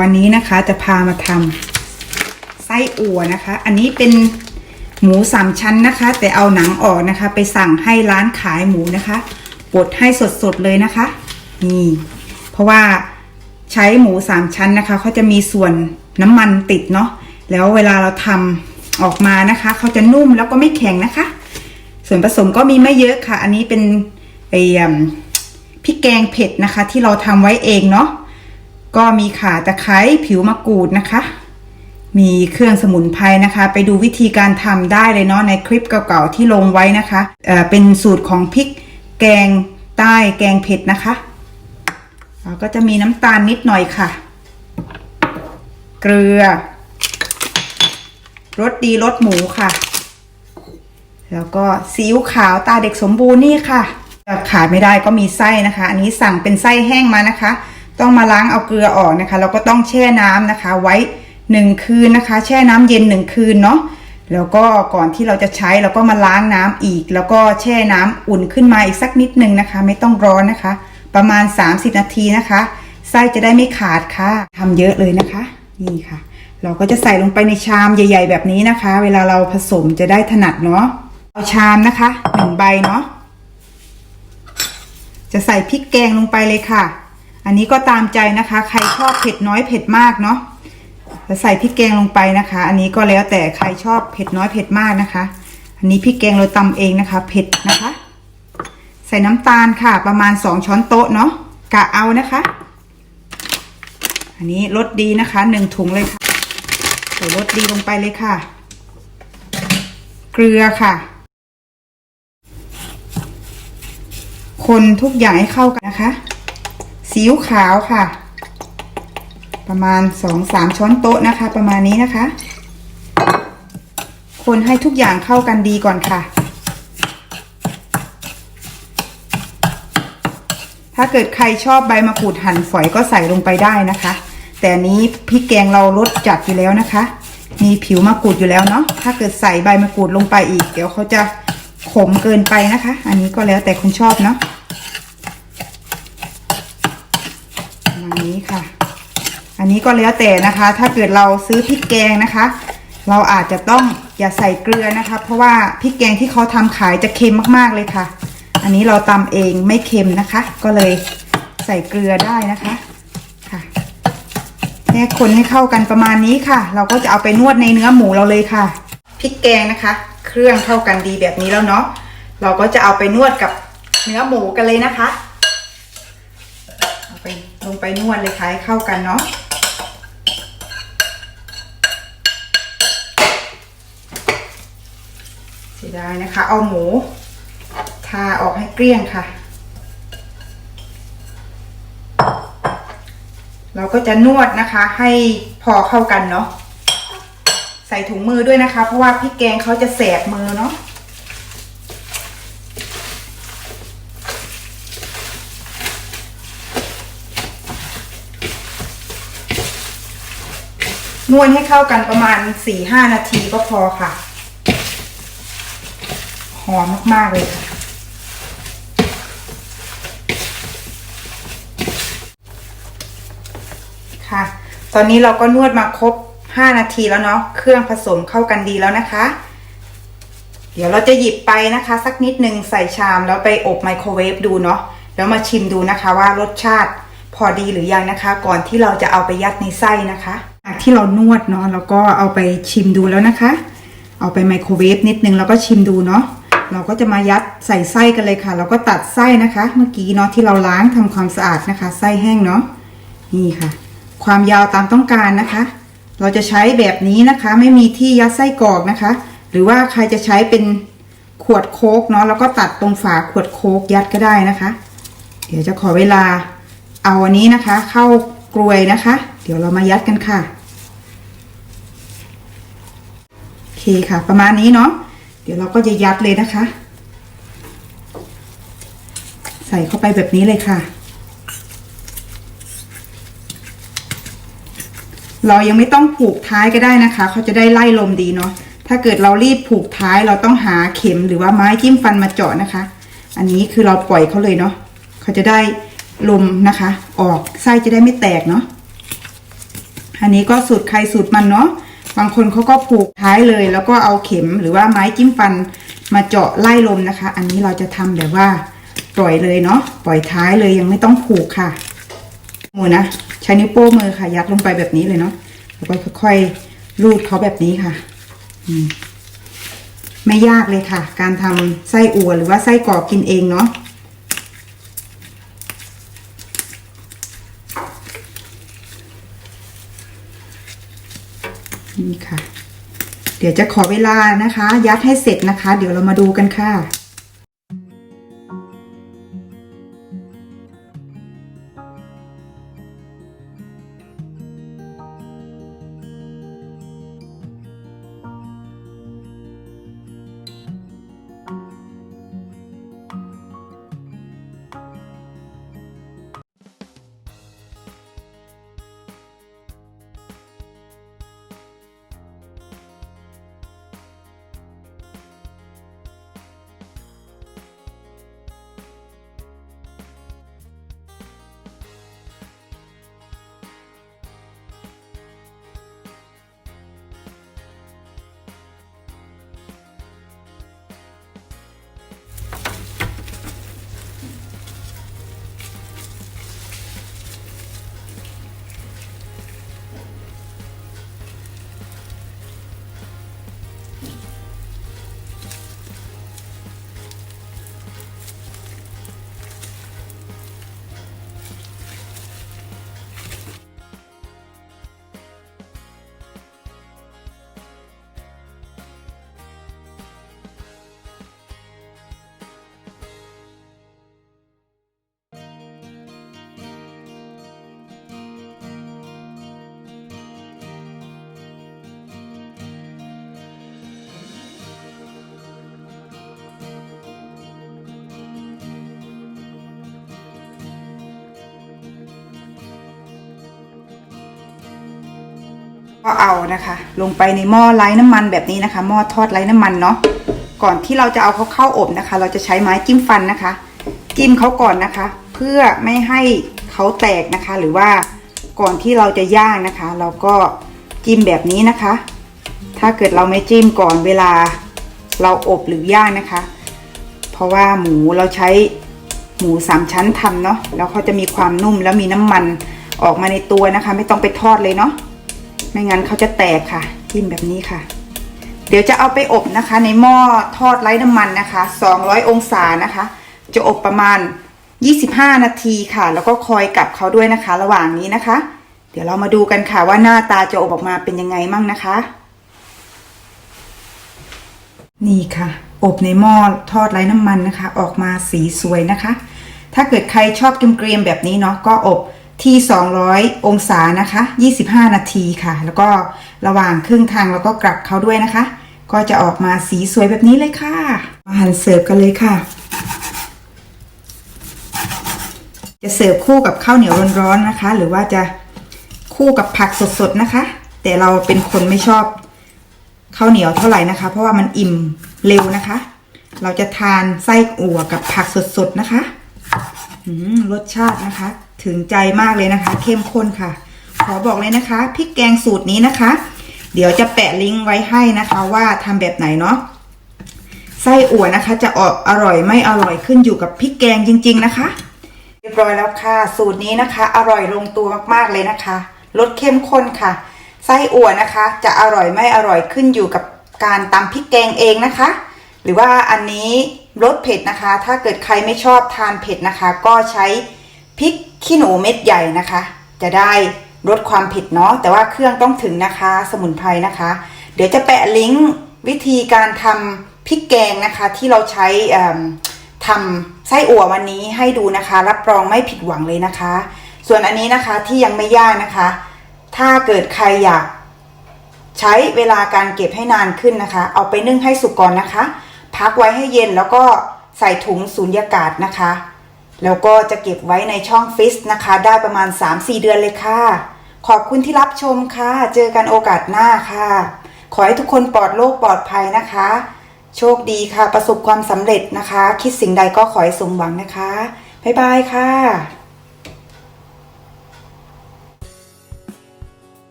วันนี้นะคะจะพามาทำไส้อั่วนะคะ อันนี้เป็นหมูสามชั้นนะคะ แต่เอาหนังออกนะคะ ไปสั่งให้ร้านขายหมูนะคะบดให้สดๆเลยนะคะ นี่ เพราะว่าใช้หมูสามชั้นนะคะเขาจะมีส่วนน้ำมันติดเนาะแล้วเวลาเราทำออกมานะคะเขาจะนุ่มแล้วก็ไม่แข็งนะคะ ส่วนผสมก็มีไม่เยอะค่ะ อันนี้เป็นไอ้พริกแกงเผ็ดนะคะ ที่เราทำไว้เองเนาะ ก็มีข่าตะไคร้ผิวมะกรูดนะคะ มีเครื่องสมุนไพรนะคะ ไปดูวิธีการทำได้เลยเนาะในคลิปเก่าๆที่ลงไว้นะคะเอ่อเป็นสูตรของพริกแกงใต้แกงเผ็ดนะคะแล้วก็จะมีน้ำตาลนิดหน่อยค่ะ เกลือรสดีรสหมูค่ะ แล้วก็ซีอิ๊วขาวตาเด็กสมบูรณ์นี่ค่ะขายไม่ได้ก็มีไส้นะคะ อันนี้สั่งเป็นไส้แห้งมานะคะ ต้องมาล้างเอาเกลือออกนะคะแล้วก็ต้องแช่น้ำนะคะ ไว้หนึ่งคืนนะคะ แช่น้ำเย็นหนึ่งคืนเนาะแล้วก็ก่อนที่เราจะใช้เราก็มาล้างน้ำอีก แล้วก็แช่น้ำอุ่นขึ้นมาอีกสักนิดนึงนะคะ ไม่ต้องร้อนนะคะ ประมาณ 30 นาทีนะคะไส้จะได้ไม่ขาดค่ะทำเยอะเลยนะคะ นี่ค่ะ เราก็จะใส่ลงไปในชามใหญ่ ๆ แบบนี้นะคะ เวลาเราผสมจะได้ถนัดเนาะเอาชามนะคะหนึ่งใบเนาะจะใส่พริกแกงลงไปเลยค่ะ อันนี้ก็ตามใจนะคะ ใครชอบเผ็ดน้อยเผ็ดมากเนาะจะใส่พริกแกงลงไปนะคะ อันนี้ก็แล้วแต่ใครชอบเผ็ดน้อยเผ็ดมากนะคะ อันนี้พริกแกงเราตำเองนะคะ เผ็ดนะคะ ใส่น้ำตาลค่ะ ประมาณสองช้อนโต๊ะเนาะกะเอานะคะ อันนี้รสดีนะคะหนึ่งถุงเลยค่ะใส่รสดีลงไปเลยค่ะ เกลือค่ะ คนทุกอย่างให้เข้ากันนะคะ ซีอิ๊วขาวค่ะ ประมาณสองสามช้อนโต๊ะนะคะ ประมาณนี้นะคะ คนให้ทุกอย่างเข้ากันดีก่อนค่ะ ถ้าเกิดใครชอบใบมะกรูดหั่นฝอยก็ใส่ลงไปได้นะคะ แต่นนี้พริกแกงเรารสจัดอยู่แล้วนะคะ มีผิวมะกรูดอยู่แล้วเนาะถ้าเกิดใส่ใบมะกรูดลงไปอีก เดี๋ยวเขาจะขมเกินไปนะคะ อันนี้ก็แล้วแต่คนชอบเนาะประ มาณนี้ค่ะ อันนี้ก็แล้วแต่นะคะ ถ้าเกิดเราซื้อพริกแกงนะคะ เราอาจจะต้องอย่าใส่เกลือนะคะ เพราะว่าพริกแกงที่เขาทำขายจะเค็มมากๆเลยค่ะ อันนี้เราตำเองไม่เค็มนะคะ ก็เลยใส่เกลือได้นะคะค่ะแค่คนให้เข้ากันประมาณนี้ค่ะ เราก็จะเอาไปนวดในเนื้อหมูเราเลยค่ะพริกแกงนะคะ เครื่องเข้ากันดีแบบนี้แล้วเนาะเราก็จะเอาไปนวดกับเนื้อหมูกันเลยนะคะ ลงไปนวดเลยค่ะให้เข้ากันเนาะเสียดายนะคะ เอาหมู ทาออกให้เกลี้ยงค่ะ เราก็จะนวดนะคะ ให้พอเข้ากันเนาะใส่ถุงมือด้วยนะคะ เพราะว่าพริกแกงเขาจะแสบมือเนาะ นวดให้เข้ากันประมาณ4-5นาทีก็พอค่ะ หอมมาก ๆ เลยค่ะ ค่ะ ตอนนี้เราก็นวดมาครบ5นาทีแล้วเนาะ เครื่องผสมเข้ากันดีแล้วนะคะ เดี๋ยวเราจะหยิบไปนะคะ สักนิดนึงใส่ชามแล้วไปอบไมโครเวฟดูเนาะ แล้วมาชิมดูนะคะว่ารสชาติพอดีหรือยังนะคะ ก่อนที่เราจะเอาไปยัดในไส้นะคะ จากที่เรานวดเนาะแล้วก็เอาไปชิมดูแล้วนะคะ เอาไปไมโครเวฟนิดนึงแล้วก็ชิมดูเนาะเราก็จะมายัดใส่ไส้กันเลยค่ะ เราก็ตัดไส้นะคะ เมื่อกี้เนาะที่เราล้างทำความสะอาดนะคะ ไส้แห้งเนาะนี่ค่ะ ความยาวตามต้องการนะคะ เราจะใช้แบบนี้นะคะ ไม่มีที่ยัดไส้กรอกนะคะ หรือว่าใครจะใช้เป็นขวดโค้กเนาะแล้วก็ตัดตรงฝาขวดโค้กยัดก็ได้นะคะ เดี๋ยวจะขอเวลาเอาอันนี้นะคะ เข้ากรวยนะคะ เดี๋ยวเรามายัดกันค่ะ โอเคค่ะ ประมาณนี้เนาะ เดี๋ยวเราก็จะยัดเลยนะคะ ใส่เข้าไปแบบนี้เลยค่ะ เรายังไม่ต้องผูกท้ายก็ได้นะคะ เขาจะได้ไล่ลมดีเนาะ ถ้าเกิดเรารีบผูกท้ายเราต้องหาเข็มหรือว่าไม้จิ้มฟันมาเจาะนะคะ อันนี้คือเราปล่อยเขาเลยเนาะ เขาจะได้ลมนะคะ ออกไส้จะได้ไม่แตกเนาะ อันนี้ก็สูตรใครสูตรมันเนาะบางคนเขาก็ผูกท้ายเลย แล้วก็เอาเข็มหรือว่าไม้จิ้มฟันมาเจาะไล่ลมนะคะ อันนี้เราจะทำแบบว่าปล่อยเลยเนาะปล่อยท้ายเลยยังไม่ต้องผูกค่ะมือนะใช้นิ้วโป้งมือค่ะ ยัดลงไปแบบนี้เลยเนาะแล้วก็ค่อยๆลูดเขาแบบนี้ค่ะอืไม่ยากเลยค่ะ การทำไส้อั่วหรือว่าไส้กรอกกินเองเนาะ นี่ค่ะ เดี๋ยวจะขอเวลานะคะ ยัดให้เสร็จนะคะ เดี๋ยวเรามาดูกันค่ะ ก็เอานะคะ ลงไปในหม้อไร้น้ำมันแบบนี้นะคะ หม้อทอดไร้น้ำมันเนาะก่อนที่เราจะเอาเขาเข้าอบนะคะ เราจะใช้ไม้จิ้มฟันนะคะ จิ้มเขาก่อนนะคะ เพื่อไม่ให้เขาแตกนะคะ หรือว่าก่อนที่เราจะย่างนะคะ เราก็จิ้มแบบนี้นะคะ ถ้าเกิดเราไม่จิ้มก่อนเวลาเราอบหรือย่างนะคะ เพราะว่าหมูเราใช้หมูสามชั้นทำเนาะแล้วเขาจะมีความนุ่มแล้วมีน้ำมันออกมาในตัวนะคะ ไม่ต้องไปทอดเลยเนาะ ไม่งั้นเขาจะแตกค่ะ จิ้มแบบนี้ค่ะ เดี๋ยวจะเอาไปอบนะคะ ในหม้อทอดไร้น้ำมันนะคะ 200 องศานะคะ จะอบประมาณ 25 นาทีค่ะ แล้วก็คอยกลับเขาด้วยนะคะ ระหว่างนี้นะคะ เดี๋ยวเรามาดูกันค่ะว่าหน้าตาจะอบออกมาเป็นยังไงมั่งนะคะ นี่ค่ะ อบในหม้อทอดไร้น้ำมันนะคะ ออกมาสีสวยนะคะ ถ้าเกิดใครชอบเกรียมๆแบบนี้เนาะก็อบ ที่ 200 องศานะคะ 25 นาทีค่ะ แล้วก็ระหว่างครึ่งทางแล้วก็กลับเขาด้วยนะคะ ก็จะออกมาสีสวยแบบนี้เลยค่ะ มาหั่นเสิร์ฟกันเลยค่ะ จะเสิร์ฟคู่กับข้าวเหนียวร้อนๆนะคะ หรือว่าจะคู่กับผักสดๆนะคะ แต่เราเป็นคนไม่ชอบข้าวเหนียวเท่าไหร่นะคะ เพราะว่ามันอิ่มเร็วนะคะ เราจะทานไส้อั่วกับผักสดๆนะคะรสชาตินะคะ ถึงใจมากเลยนะคะ เข้มข้นค่ะ ขอบอกเลยนะคะพริกแกงสูตรนี้นะคะ เดี๋ยวจะแปะลิงก์ไว้ให้นะคะว่าทำแบบไหนเนาะไส้อั่วนะคะ จะออกอร่อยไม่อร่อยขึ้นอยู่กับพริกแกงจริง ๆนะคะเรียบร้อยแล้วค่ะ สูตรนี้นะคะ อร่อยลงตัวมากๆเลยนะคะรสเข้มข้นค่ะ ไส้อั่วนะคะ จะอร่อยไม่อร่อยขึ้นอยู่กับการตำพริกแกงเองนะคะ หรือว่าอันนี้รสเผ็ดนะคะ ถ้าเกิดใครไม่ชอบทานเผ็ดนะคะ ก็ใช้พริก ขี้หนูเม็ดใหญ่นะคะ จะได้ลดความผ็ดเนาะแต่ว่าเครื่องต้องถึงนะคะ สมุนไพรนะคะ เดี๋ยวจะแปะลิงก์วิธีการทำพริกแกงนะคะ ที่เราใช้ทำไส้อั่ววันนี้ให้ดูนะคะ รับรองไม่ผิดหวังเลยนะคะ ส่วนอันนี้นะคะที่ยังไม่ย่างนะคะ ถ้าเกิดใครอยากใช้เวลาการเก็บให้นานขึ้นนะคะ เอาไปนึ่งให้สุกก่อนนะคะ พักไว้ให้เย็นแล้วก็ใส่ถุงสูญญากาศนะคะ แล้วก็จะเก็บไว้ในช่องฟิสนะคะ ได้ประมาณ 3-4 เดือนเลยค่ะ ขอบคุณที่รับชมค่ะ เจอกันโอกาสหน้าค่ะ ขอให้ทุกคนปลอดโรคปลอดภัยนะคะ โชคดีค่ะ ประสบความสำเร็จนะคะ คิดสิ่งใดก็ขอให้สมหวังนะคะ บ๊ายบายค่ะ